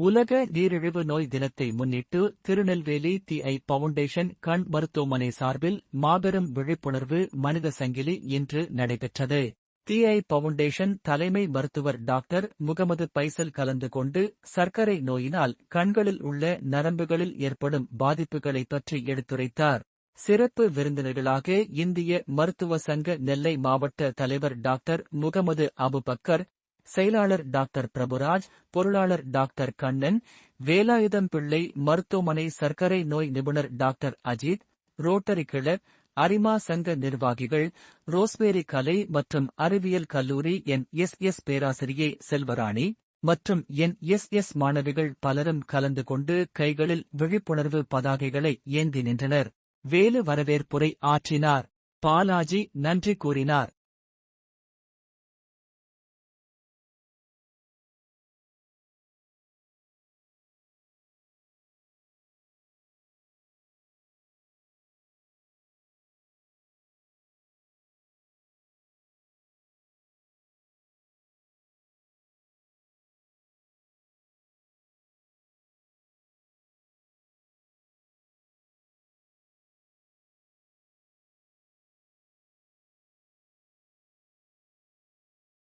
உலக நீரிழிவு நோய் தினத்தை முன்னிட்டு திருநெல்வேலி திஐ பவுண்டேஷன் கண் மருத்துவமனை சார்பில் மாபெரும் விழிப்புணர்வு மனித சங்கிலி இன்று நடைபெற்றது. திஐ பவுண்டேஷன் தலைமை மருத்துவர் டாக்டர் முகமது பைசல் கலந்து கொண்டு சர்க்கரை நோயினால் கண்களில் உள்ள நரம்புகளில் ஏற்படும் பாதிப்புகளை பற்றி எடுத்துரைத்தார். சிறப்பு விருந்தினர்களாக இந்திய மருத்துவ சங்க நெல்லை மாவட்ட தலைவர் டாக்டர் முகமது அபுபக்கர் செயலாளர் டாக்டர் பிரபுராஜ் பொருளாளர் டாக்டர் கண்ணன் வேலாயுதம் பிள்ளை மருத்துவமனை சர்க்கரை நோய் நிபுணர் டாக்டர் அஜித் ரோட்டரி கிளர் அரிமா சங்க நிர்வாகிகள் ரோஸ்பேரி கலை மற்றும் அறிவியல் கல்லூரி என் எஸ் எஸ் பேராசிரியை செல்வராணி மற்றும் என் எஸ் எஸ் மாணவிகள் பலரும் கலந்து கொண்டு கைகளில் விழிப்புணர்வு பதாகைகளை ஏந்தி நின்றனர். வேலு வரவேற்புரை ஆற்றினார். பாலாஜி நன்றி கூறினார்.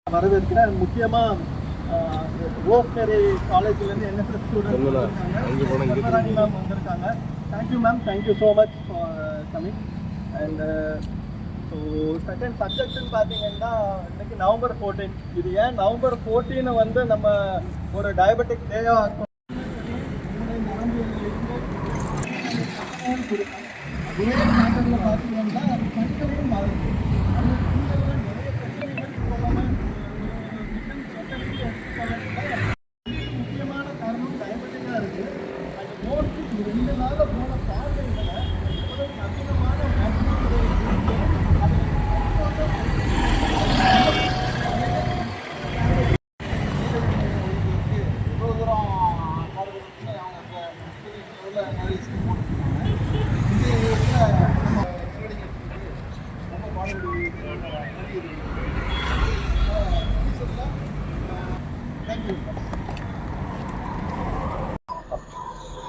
வரவேற்கிறேன். முக்கியமா ரோஸ்மேரி காலேஜ்லேருந்து என்எஸ்எஸ் ஸ்டூடெண்ட் மேம் வந்திருக்காங்க? Thank you ma'am thank you so much coming and so second சப்ஜெக்ட்னு பார்த்தீங்கன்னா இன்னைக்கு நவம்பர் ஃபோர்டீன் இது ஏன் நவம்பர் ஃபோர்டீனை வந்து நம்ம ஒரு டயபெட்டிக் டேயாக அதே பேட்டர்ல பார்த்தீங்கன்னா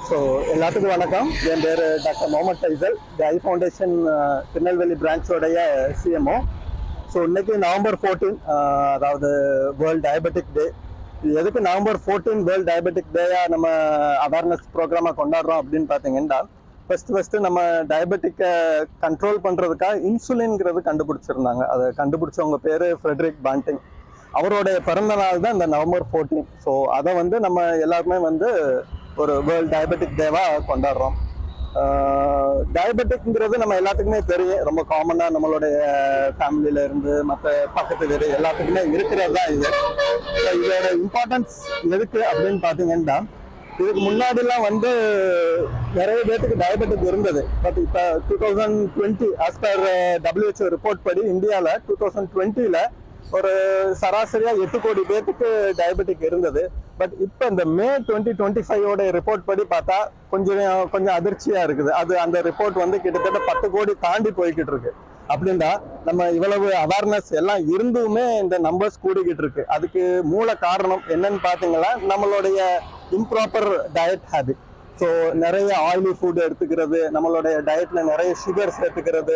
ஸோ எல்லாத்துக்கும் வணக்கம். என் பேர் doctor Mohammed Faisal. The eye foundation Tirunelveli பிரான்ச்சோடைய CMO so இன்னைக்கு நவம்பர் ஃபோர்டீன் அதாவது வேர்ல்ட் டயபெட்டிக் டே எதுக்கு நவம்பர் ஃபோர்டீன் வேர்ல்ட் டயபெட்டிக் டேயா நம்ம அவேர்னஸ் ப்ரோக்ராமாக கொண்டாடுறோம் அப்படின்னு பார்த்தீங்கன்னா ஃபர்ஸ்ட் ஃபர்ஸ்ட் நம்ம டயபெட்டிக்கை கண்ட்ரோல் பண்ணுறதுக்காக இன்சுலின்ங்கிறது கண்டுபிடிச்சிருந்தாங்க. அதை கண்டுபிடிச்சவங்க பேர் ஃப்ரெட்ரிக் பாண்டிங் அவருடைய பிறந்த நாள் தான் இந்த நவம்பர் ஃபோர்டீன் ஸோ அதை வந்து நம்ம எல்லாருமே வந்து ஒரு வேர்ல்ட் டயபெட்டிக் டேவாக கொண்டாடுறோம். டயபெட்டிக்ங்கிறது நம்ம எல்லாத்துக்குமே தெரியும். ரொம்ப காமனாக நம்மளுடைய ஃபேமிலியில இருந்து மற்ற பக்கத்து வீடு எல்லாத்துக்குமே இருக்கிறது தான் இது. ஸோ இதோட இம்பார்ட்டன்ஸ் எதுக்கு அப்படின்னு பார்த்தீங்கன்னா இதுக்கு முன்னாடிலாம் வந்து நிறைய பேர்த்துக்கு டயபெட்டிக் இருந்தது. பட் இப்போ two thousand twenty as per WHO report படி இந்தியாவில் டூ தௌசண்ட் டுவெண்ட்டியில் ஒரு சராசரியாக எட்டு கோடி பேர்த்துக்கு டயபெட்டிக் இருந்தது. பட் இப்போ இந்த மே டுவெண்ட்டி டுவெண்ட்டி ஃபைவோட ரிப்போர்ட் படி பார்த்தா கொஞ்சம் கொஞ்சம் அதிர்ச்சியாக இருக்குது. அது அந்த ரிப்போர்ட் வந்து கிட்டத்தட்ட பத்து கோடி தாண்டி போய்கிட்டு இருக்கு. அப்படின்னா நம்ம இவ்வளவு அவேர்னஸ் எல்லாம் இருந்துமே இந்த நம்பர்ஸ் கூடிக்கிட்டு இருக்கு. அதுக்கு மூல காரணம் என்னன்னு பார்த்தீங்கன்னா நம்மளுடைய இம்ப்ராப்பர் டயட் ஹேபிட் ஸோ நிறைய ஆயிலி ஃபுட் எடுத்துக்கிறது நம்மளுடைய டயட்ல நிறைய சுகர்ஸ் எடுத்துக்கிறது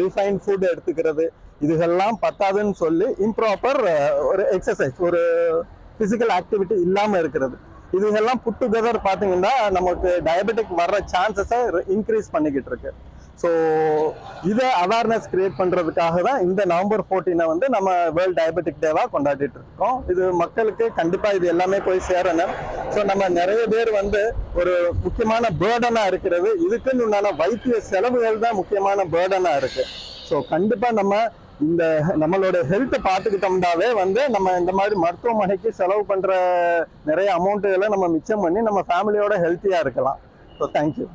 ரிஃபைன் ஃபுட் எடுத்துக்கிறது. இதுகெல்லாம் பத்தாதுன்னு சொல்லி இம்ப்ராப்பர் ஒரு எக்ஸசைஸ் ஒரு ஃபிசிக்கல் ஆக்டிவிட்டி இல்லாமல் இருக்கிறது. இதுகெல்லாம் புட் டுகெதர் பார்த்தீங்கன்னா நமக்கு டயபெட்டிக் வர்ற சான்சஸை இன்க்ரீஸ் பண்ணிக்கிட்டு இருக்கு. ஸோ இதை அவேர்னஸ் கிரியேட் பண்ணுறதுக்காக தான் இந்த நவம்பர் ஃபோர்டீனை வந்து நம்ம வேர்ல்ட் டயபெட்டிக் டேவாக கொண்டாடிட்டு இருக்கோம். இது மக்களுக்கு கண்டிப்பாக இது எல்லாமே போய் சேரணும். ஸோ நம்ம நிறைய பேர் வந்து ஒரு முக்கியமான பேர்டனாக இருக்கிறது. இதுக்குன்னு உண்டான வைத்திய செலவுகள் தான் முக்கியமான பேர்டனாக இருக்குது ஸோ கண்டிப்பாக நம்ம இந்த நம்மளோட ஹெல்த்தை பார்த்துக்கிட்டோம்னாவே வந்து நம்ம இந்த மாதிரி மருத்துவமனைக்கு செலவு பண்ணுற நிறைய அமௌண்ட்டுகளை நம்ம மிச்சம் பண்ணி நம்ம ஃபேமிலியோட ஹெல்த்தியாக இருக்கலாம். So thank you